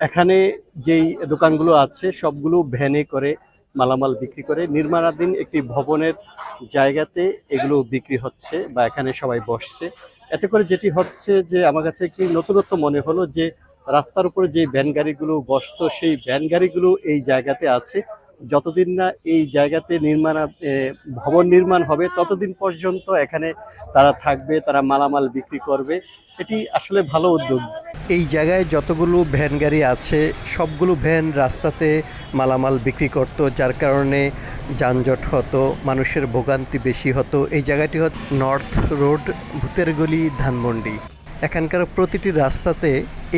এখানে যেই দোকানগুলো আছে, সবগুলো ভ্যানে করে মালামাল বিক্রি করে নির্মাণাধীন একটি ভবনের জায়গাতে এগুলো বিক্রি হচ্ছে বা এখানে সবাই বসছে। এতে করে যেটি হচ্ছে যে আমার কাছে একটি নতুনত্ব মনে হলো যে রাস্তার উপরে যে ভ্যান গাড়িগুলো বসতো, সেই ভ্যান গাড়িগুলো এই জায়গাতে আছে। যতদিন না এই জায়গাতে নির্মাণ ভবন নির্মাণ হবে, ততদিন পর্যন্ত এখানে তারা থাকবে, তারা মালামাল বিক্রি করবে। এটি আসলে ভালো উদ্যোগ। এই জায়গায় যতগুলো ভ্যান গাড়ি আছে, সবগুলো ভ্যান রাস্তাতে মালামাল বিক্রি করত, যার কারণে যানজট হতো, মানুষের ভোগান্তি বেশি হতো। এই জায়গাটি হচ্ছে নর্থ রোড ভূতের গলি ধানমন্ডি। এখানকার প্রতিটি রাস্তাতে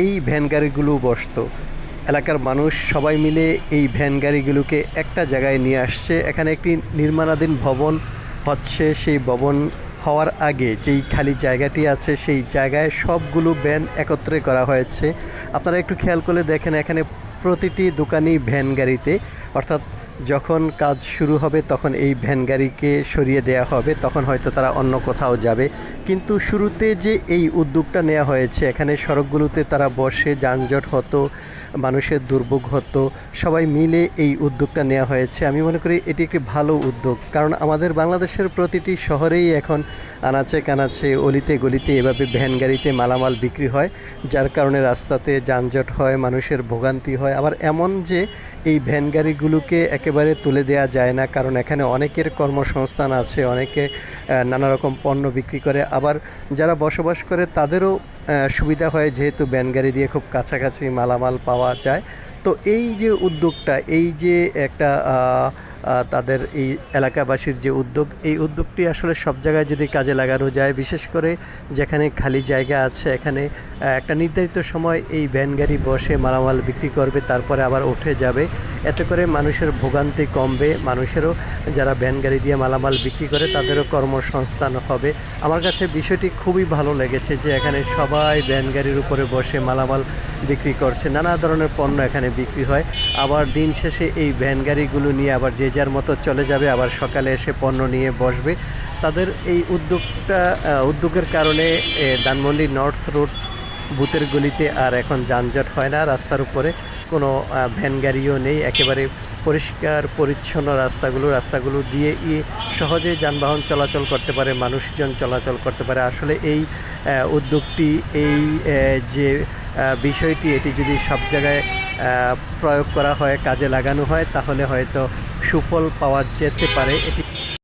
এই ভ্যান গাড়িগুলো বসতো। এলাকার মানুষ সবাই মিলে এই ভ্যান গাড়িগুলোকে একটা জায়গায় নিয়ে আসছে। এখানে একটি নির্মাণাধীন ভবন হচ্ছে। সেই ভবন হওয়ার আগে যেই খালি জায়গাটি আছে, সেই জায়গায় সবগুলো ভ্যান একত্রে করা হয়েছে। আপনারা একটু খেয়াল করলে দেখেন, এখানে প্রতিটি দোকানই ভ্যান গাড়িতে। অর্থাৎ যখন কাজ শুরু হবে, তখন এই ভ্যান গাড়িকে সরিয়ে দেওয়া হবে। তখন হয়তো তারা অন্য কোথাও যাবে। কিন্তু শুরুতে যে এই উদ্যোগটা নেওয়া হয়েছে, এখানে সড়কগুলোতে তারা বসে যানজট হতো মানুষের দুর্ভোগ হতো। সবাই মিলে এই উদ্যোগটা নেওয়া হয়েছে। আমি মনে করি এটি একটি ভালো উদ্যোগ। কারণ আমাদের বাংলাদেশের প্রতিটি শহরেই এখন আনাচে কানাচে, অলিতে গলিতে এভাবে ভ্যান গাড়িতে মালামাল বিক্রি হয়, যার কারণে রাস্তাতে যানজট হয়, মানুষের ভোগান্তি হয়। আবার এমন যে এই ভ্যান গাড়িগুলোকে একেবারে তুলে দেওয়া যায় না, কারণ এখানে অনেকের কর্মসংস্থান আছে, অনেকে নানা রকম পণ্য বিক্রি করে। আবার যারা বসবাস করে তাদেরও সুবিধা হয় যেহেতু ব্যান গাড়ি দিয়ে খুব কাছাকাছি মালামাল পাওয়া যায়। তো এই যে উদ্যোগটা, এই যে একটা তাদের এই এলাকাবাসীর যে উদ্যোগ, এই উদ্যোগটি আসলে সব জায়গায় যদি কাজে লাগানো যায়, বিশেষ করে যেখানে খালি জায়গা আছে, এখানে একটা নির্ধারিত সময় এই ভ্যান গাড়ি বসে মালামাল বিক্রি করবে, তারপরে আবার উঠে যাবে। এতে করে মানুষের ভোগান্তি কমবে, মানুষেরও যারা ভ্যান গাড়ি দিয়ে মালামাল বিক্রি করে, তাদেরও কর্মসংস্থান হবে। আমার কাছে বিষয়টি খুবই ভালো লেগেছে যে এখানে সবাই ভ্যান গাড়ির উপরে বসে মালামাল বিক্রি করছে। নানা ধরনের পণ্য এখানে বিক্রি হয়। আবার দিন শেষে এই ভ্যান গাড়িগুলো নিয়ে আবার যে যার মতো চলে যাবে, আবার সকালে এসে পণ্য নিয়ে বসবে। তাদের এই উদ্যোগটা উদ্যোগের কারণে ধানমন্ডি নর্থ রোড বুথের গলিতে আর এখন যানজট হয় না। রাস্তার উপরে কোনো ভ্যান গাড়িও নেই। একেবারে পরিষ্কার, পরিচ্ছন্ন রাস্তাগুলো রাস্তাগুলো দিয়ে ই সহজে যানবাহন চলাচল করতে পারে, মানুষজন চলাচল করতে পারে। আসলে এই উদ্যোগটি, এই যে বিষয়টি, এটি যদি সব জায়গায় প্রয়োগ করা হয় কাজে লাগানো হয় তাহলে হয়তো সুফল পাওয়া যেতে পারে। এটি